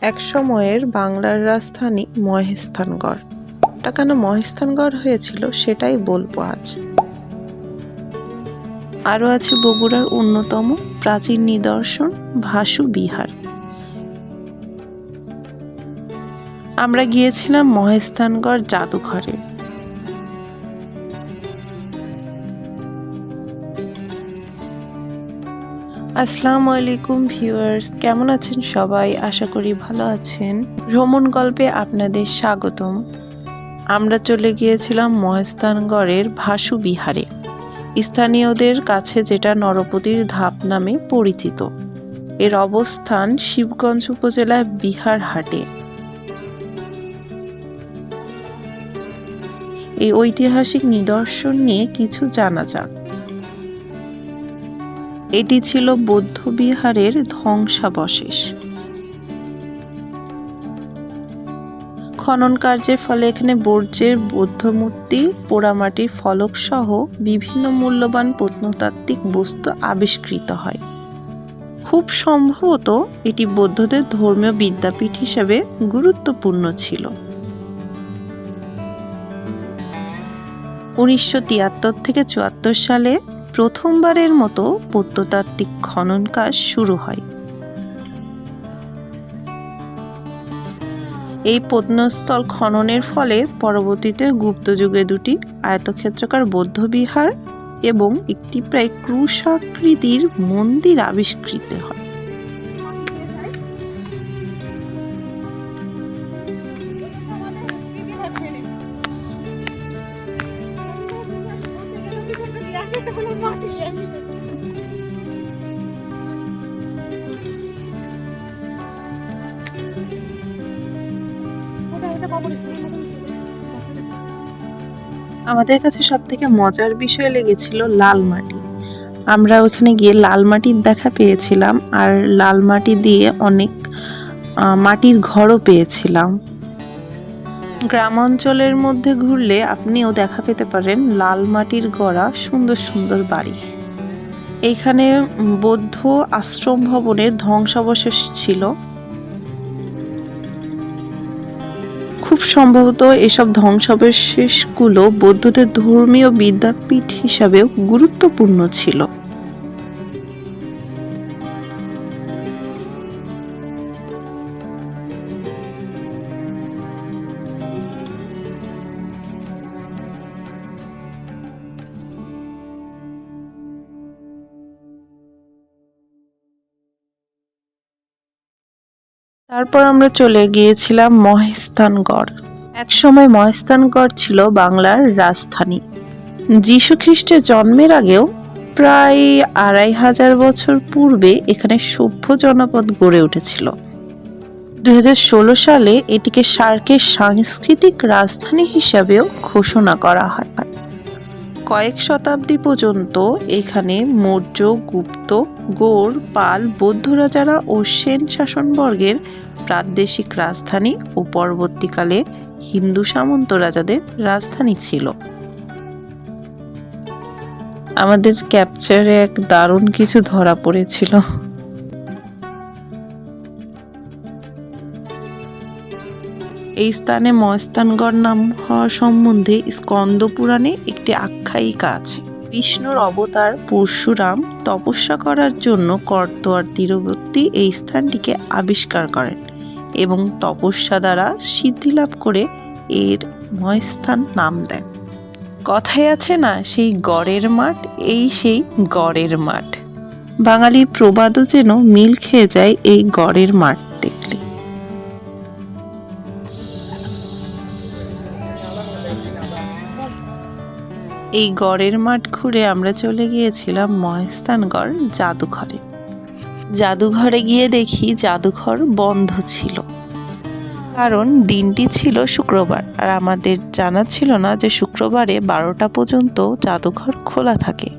এক সময়ের বাংলার রাজধানী মহেস্থানগড় তা কেন মহেস্থানগড় হয়েছিল সেটাই বলব আজ। আরও আছে বগুড়ার অন্যতম প্রাচীন নিদর্শন, ভাসু বিহার। আমরা গিয়েছিলাম মহেস্থানগড় জাদুঘরে। আসসালামু আলাইকুম ভিউয়ার্স, কেমন আছেন সবাই? আশা করি ভালো আছেন। ভ্রমণ গল্পে আপনাদের স্বাগতম। আমরা চলে গিয়েছিলাম মহেস্থানগড়ের ভাসু বিহারে। স্থানীয়দের কাছে যেটা নরপতির ধাপ নামে পরিচিত। এর অবস্থান শিবগঞ্জ উপজেলার বিহার হাটে। এই ঐতিহাসিক নিদর্শন নিয়ে কিছু জানা যাক। এটি ছিল বৌদ্ধবিহারের ধ্বংসাবশেষ। খনন কার্যের ফলে এখানে বর্জ্যের বৌদ্ধ মূর্তি পোড়ামাটির ফলক সহ বিভিন্ন মূল্যবান প্রত্নতাত্ত্বিক বস্তু আবিষ্কৃত হয়। খুব সম্ভবত এটি বৌদ্ধদের ধর্মীয় বিদ্যাপীঠ হিসেবে গুরুত্বপূর্ণ ছিল। উনিশশো তিয়াত্তর থেকে চুয়াত্তর সালে প্রথমবারের মতো প্রত্নতাত্ত্বিক খনন কাজ শুরু হয়। এই প্রত্নস্থল খননের ফলে পরবর্তীতে গুপ্তযুগে দুটি আয়তক্ষেত্রকার বৌদ্ধবিহার এবং একটি প্রায় ক্রুশাকৃতির মন্দির আবিষ্কৃত হয়। আমাদের কাছে সব থেকে মজার বিষয় লেগেছিল লাল মাটি। আমরা ওখানে গিয়ে লাল মাটির দেখা পেয়েছিলাম আর লাল মাটি দিয়ে অনেক মাটির ঘরও পেয়েছিলাম। গ্রাম অঞ্চলের মধ্যে ঘুরলে আপনিও দেখা পেতে পারেন লাল মাটির গড়া সুন্দর সুন্দর বাড়ি। এইখানে বৌদ্ধ আশ্রম ভবনের ধ্বংসাবশেষ ছিল। খুব সম্ভবত এসব ধ্বংসাবশেষগুলো বৌদ্ধদের ধর্মীয় বিদ্যাপীঠ হিসাবেও গুরুত্বপূর্ণ ছিল। তারপর আমরা চলে গিয়েছিলাম মহেস্থানগড় একসময় মহেস্থানগড় ছিল বাংলার রাজধানী। যীশু খ্রিস্টের জন্মের আগেও প্রায় আড়াই হাজার বছর পূর্বে এখানে সভ্য জনপদ গড়ে উঠেছিল। দুই হাজার ষোলো সালে এটিকে সার্কের সাংস্কৃতিক রাজধানী হিসাবেও ঘোষণা করা হয়। কয়েক শতাব্দী পর্যন্ত এখানে মৌর্য, গুপ্ত গোর পাল, বৌদ্ধ রাজারা ও সেন শাসনবর্গের প্রাদেশিক রাজধানী ও পরবর্তীকালে হিন্দু সামন্ত রাজাদের রাজধানী ছিল। আমাদের ক্যাপচারে এক দারুণ কিছু ধরা পড়েছিল। এই স্থানে মস্তানগড় নাম হওয়া সম্বন্ধে স্কন্দ পুরাণে একটি আখ্যায়িকা আছে। বিষ্ণুর অবতার পরশুরাম তপস্যা করার জন্য করতোয়ার তীরবর্তী এই স্থানটিকে আবিষ্কার করেন এবং তপস্যা দ্বারা সিদ্ধি লাভ করে এর ময়স্থান নাম দেন। কথায় আছে না, সেই গড়ের মাঠ, এই সেই গড়ের মাঠ। বাঙালির প্রবাদও যেন মিল খেয়ে যায় এই গড়ের মাঠ এই গড়ের মাঠ ঘুরে আমরা চলে গিয়েছিলাম মহেস্থানগড় জাদুঘরে। জাদুঘরে গিয়ে দেখি জাদুঘর বন্ধ ছিল। কারণ দিনটি ছিল শুক্রবার। আর আমাদের জানা ছিল না যে শুক্রবারে বারোটা পর্যন্ত জাদুঘর খোলা থাকে।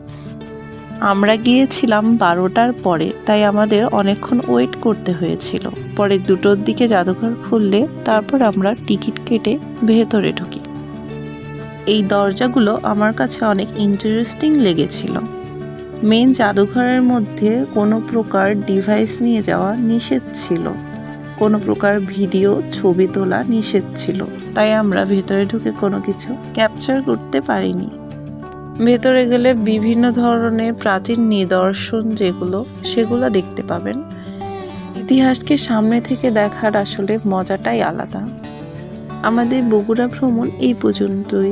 আমরা গিয়েছিলাম বারোটার পরে, তাই আমাদের অনেকক্ষণ ওয়েট করতে হয়েছিল। পরে দুটোর দিকে জাদুঘর খুললে তারপর আমরা টিকিট কেটে ভেতরে ঢুকি। এই দরজাগুলো আমার কাছে অনেক ইন্টারেস্টিং লেগেছিল। মেন জাদুঘরের মধ্যে কোনো প্রকার ডিভাইস নিয়ে যাওয়া নিষেধ ছিল। কোনো প্রকার ভিডিও ছবি তোলা নিষেধ ছিল। তাই আমরা ভেতরে ঢুকে কোনো কিছু ক্যাপচার করতে পারিনি। ভেতরে গেলে বিভিন্ন ধরনের প্রাচীন নিদর্শন যেগুলো, সেগুলো দেখতে পাবেন। ইতিহাসকে সামনে থেকে দেখার আসলে মজাটাই আলাদা। আমাদের বগুড়া ভ্রমণ এই পর্যন্তই।